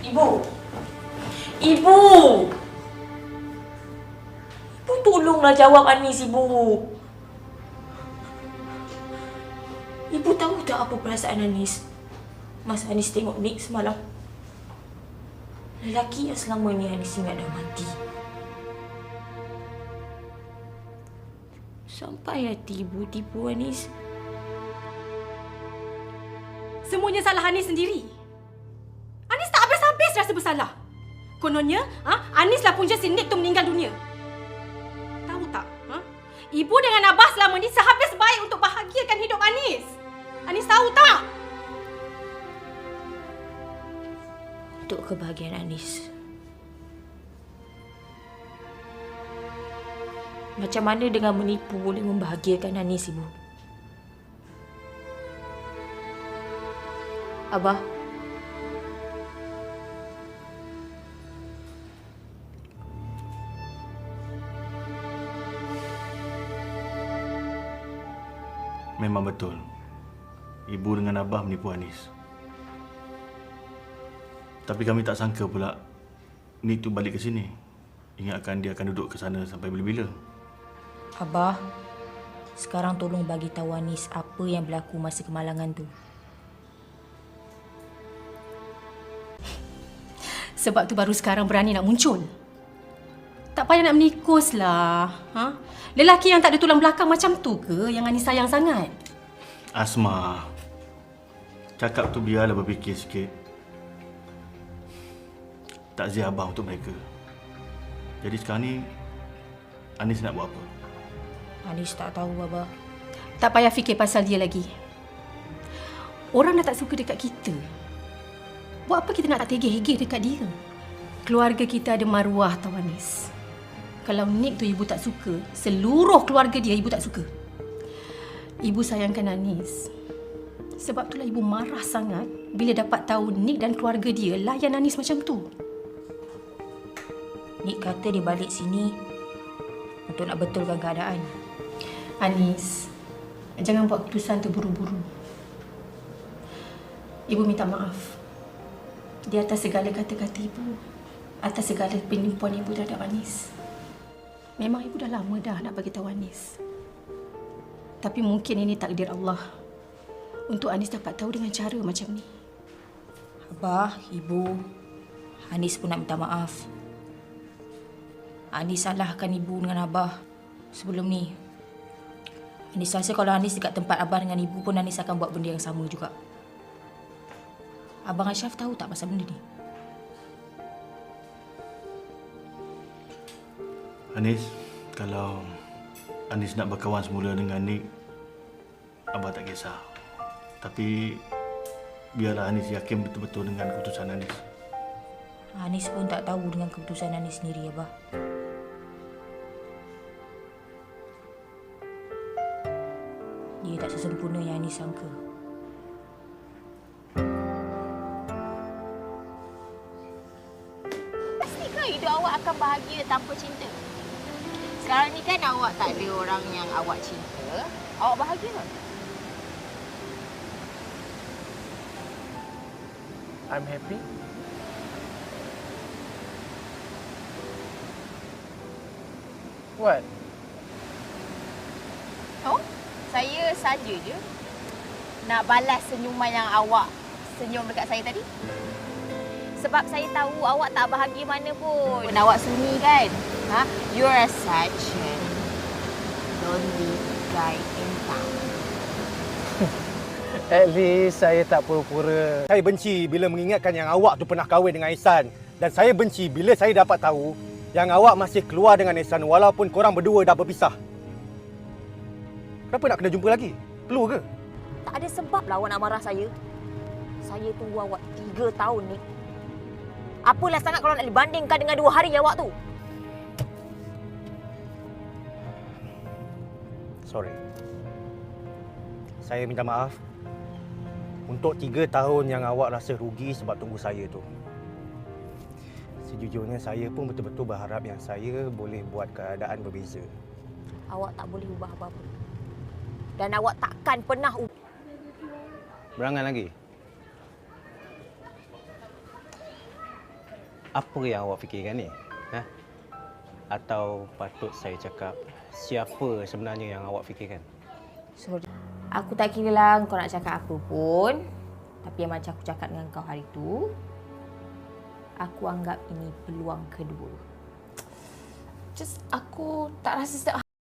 Ibu! Ibu! Ibu tolonglah jawab Anis, Ibu. Ibu tahu tak apa perasaan Anis? Mas Anis tengok Nick semalam. Lelaki yang selama ni Anis ingat dah mati. Sampai hati ibu tipu Anis. Semuanya salah Anis sendiri. Rasa bersalah. Kononnya, ha, Anis lah punca si Nick tu meninggal dunia. Tahu tak? Ha? Ibu dengan Abah selama ni sehabis baik untuk bahagiakan hidup Anis. Anis tahu tak? Untuk kebahagiaan Anis. Macam mana dengan menipu boleh membahagiakan Anis, Ibu? Abah, Memang betul. Ibu dengan Abah menipu Anis. Tapi kami tak sangka pula Nick tu balik ke sini. Ingatkan dia akan duduk ke sana sampai bila-bila. Abah, sekarang tolong bagi tahu Anis apa yang berlaku masa kemalangan tu. Sebab tu baru sekarang berani nak muncul. Tak payah nak menikus lah. Ha? Lelaki yang tak ada tulang belakang macam tu ke yang Anis sayang sangat? Asma. Cakap tu biarlah berfikir sikit. Takziah Abah untuk mereka. Jadi sekarang ni Anis nak buat apa? Anis tak tahu, Abah. Tak payah fikir pasal dia lagi. Orang dah tak suka dekat kita. Buat apa kita nak tak tegeh-hegeh dekat dia? Keluarga kita ada maruah tau Anis. Kalau Nick tu ibu tak suka, seluruh keluarga dia ibu tak suka. Ibu sayangkan Anis. Sebab itulah ibu marah sangat bila dapat tahu Nick dan keluarga dia layan Anis macam tu. Nik kata dia balik sini untuk nak betulkan keadaan. Anis, jangan buat keputusan tu buru-buru. Ibu minta maaf. Di atas segala kata-kata ibu, atas segala penipuan ibu terhadap Anis. Memang ibu dah lama dah nak bagi tahu Anis. Tapi mungkin ini takdir Allah untuk Anis dapat tahu dengan cara macam ni. Abah, Ibu, Anis pun nak minta maaf. Anis salahkan Ibu dengan Abah sebelum ni. Anis rasa kalau Anis dekat tempat Abah dengan Ibu pun Anis akan buat benda yang sama juga. Abang Ashraf tahu tak pasal benda ni? Anis, kalau Anis nak berkawan semula dengan Nick, Abah tak kisah. Tapi biarlah Anis yakin betul-betul dengan keputusan Anis. Anis pun tak tahu dengan keputusan Anis sendiri, Abah. Dia tak sesempurna yang Anis sangka. Pastikah hidup awak akan bahagia tanpa cinta? Sekarang ni kan awak tak ada orang yang awak cinta. Awak bahagia tak? I'm happy. What? Oh, saya saja je nak balas senyuman yang awak senyum dekat saya tadi. Sebab saya tahu awak tak bahagia mana pun. Dan awak sunyi kan? Ha? You're such a lonely guy in town. At least saya tak pura-pura. Saya benci bila mengingatkan yang awak tu pernah kahwin dengan Ihsan. Dan saya benci bila saya dapat tahu yang awak masih keluar dengan Ihsan walaupun korang berdua dah berpisah. Kenapa nak kena jumpa lagi? Perlu ke? Tak ada sebab lah awak nak marah saya. Saya tunggu awak tiga tahun ni. Apalah sangat kalau nak dibandingkan dengan dua hari awak tu? Sorry. Saya minta maaf. Untuk tiga tahun yang awak rasa rugi sebab tunggu saya tu. Sejujurnya saya pun betul-betul berharap yang saya boleh buat keadaan berbeza. Awak tak boleh ubah apa-apa. Dan awak takkan pernah ubah. Berangan lagi? Apa yang awak fikirkan ni? Ha? Atau patut saya cakap siapa sebenarnya yang awak fikirkan? Sorry. Aku tak kira lah kau nak cakap apa pun. Tapi yang macam aku cakap dengan kau hari tu, aku anggap ini peluang kedua. Just aku tak rasa sedap